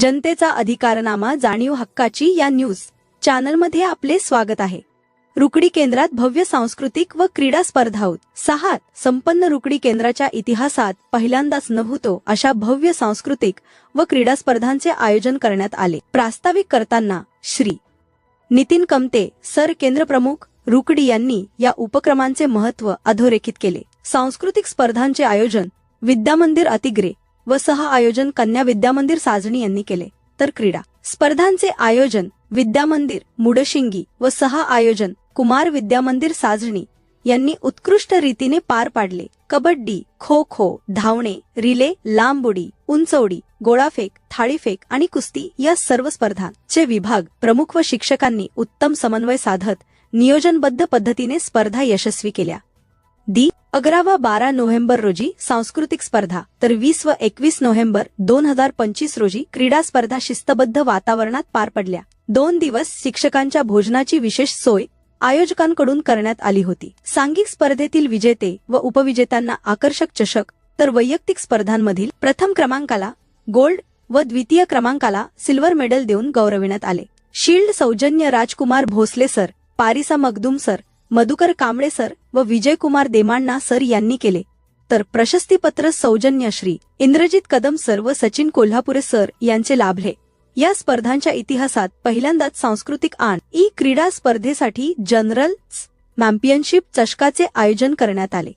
जनतेचा अधिकारनामा जाणीव हक्काची या न्यूज चॅनलमध्ये आपले स्वागत आहे. रुकडी केंद्रात भव्य सांस्कृतिक व क्रीडा स्पर्धा होत. सहात संपन्न रुकडी केंद्राच्या इतिहासात पहिल्यांदाच नव्हतो अशा भव्य सांस्कृतिक व क्रीडा स्पर्धांचे आयोजन करण्यात आले. प्रास्ताविक करताना श्री. नितीन कमते सर केंद्र प्रमुख रुकडी यांनी या उपक्रमांचे महत्त्व अधोरेखित केले. सांस्कृतिक स्पर्धांचे आयोजन विद्यामंदिर अतिग्रे व सह आयोजन कन्या विद्यामंदिर साजणी यांनी केले. तर क्रीडा. स्पर्धांचे आयोजन विद्यामंदिर मुडशिंगी व सह आयोजन कुमार विद्यामंदिर साजणी यांनी उत्कृष्ट रीतीने पार पाडले. कबड्डी खो खो धावणे रिले लांब उडी उंचवडी गोळाफेक थाळीफेक आणि कुस्ती या सर्व स्पर्धांचे विभाग प्रमुख व शिक्षकांनी उत्तम समन्वय साधत नियोजनबद्ध पद्धतीने स्पर्धा यशस्वी केल्या. दी अकरा व बारा नोव्हेंबर रोजी सांस्कृतिक स्पर्धा तर वीस व एकवीस नोव्हेंबर दोन हजार पंचवीस रोजी क्रीडा स्पर्धा शिस्तबद्ध वातावरणात पार पडल्या. दोन दिवस शिक्षकांच्या भोजनाची विशेष सोय आयोजकांकडून करण्यात आली होती. सांघिक स्पर्धेतील विजेते व उपविजेत्यांना आकर्षक चषक तर वैयक्तिक स्पर्धांमधील प्रथम क्रमांकाला गोल्ड व द्वितीय क्रमांकाला सिल्वर मेडल देऊन गौरविण्यात आले. शील्ड सौजन्य Rajkumar Bhosale sir Parisa Magdum sir Madhukar Kamble sir व विजयकुमार देमांना सर यांनी केले. तर प्रशस्तीपत्र सौजन्य श्री इंद्रजित कदम सर व सचिन कोल्हापुरे सर यांचे लाभले. या स्पर्धांच्या इतिहासात पहिल्यांदाच सांस्कृतिक आण ई क्रीडा स्पर्धेसाठी जनरल चॅम्पियनशिप चषकाचे आयोजन करण्यात आले.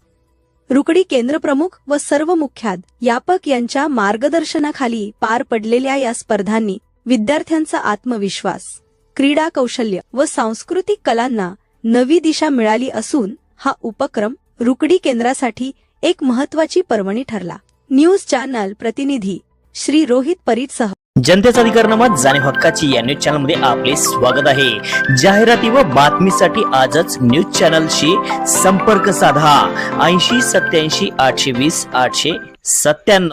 रुकडी केंद्रप्रमुख व सर्व मुख्याध्यापक यांच्या मार्गदर्शनाखाली पार पडलेल्या या स्पर्धांनी विद्यार्थ्यांचा आत्मविश्वास क्रीडा कौशल्य व सांस्कृतिक कलांना नवी दिशा मिळाली असून हा उपक्रम रुकडी केंद्रासाठी एक महत्वाची पर्वणी ठरला. न्यूज चॅनल प्रतिनिधी श्री रोहित परीटसह जनतेचा अधिकारनामा जाणीव हक्काची या न्यूज चॅनलमध्ये आपले स्वागत आहे. जाहिराती व बातमीसाठी आजच न्यूज चॅनलशी संपर्क साधा. ऐंशी सत्याऐंशी आठशे वीस आठशे सत्त्याण्णव.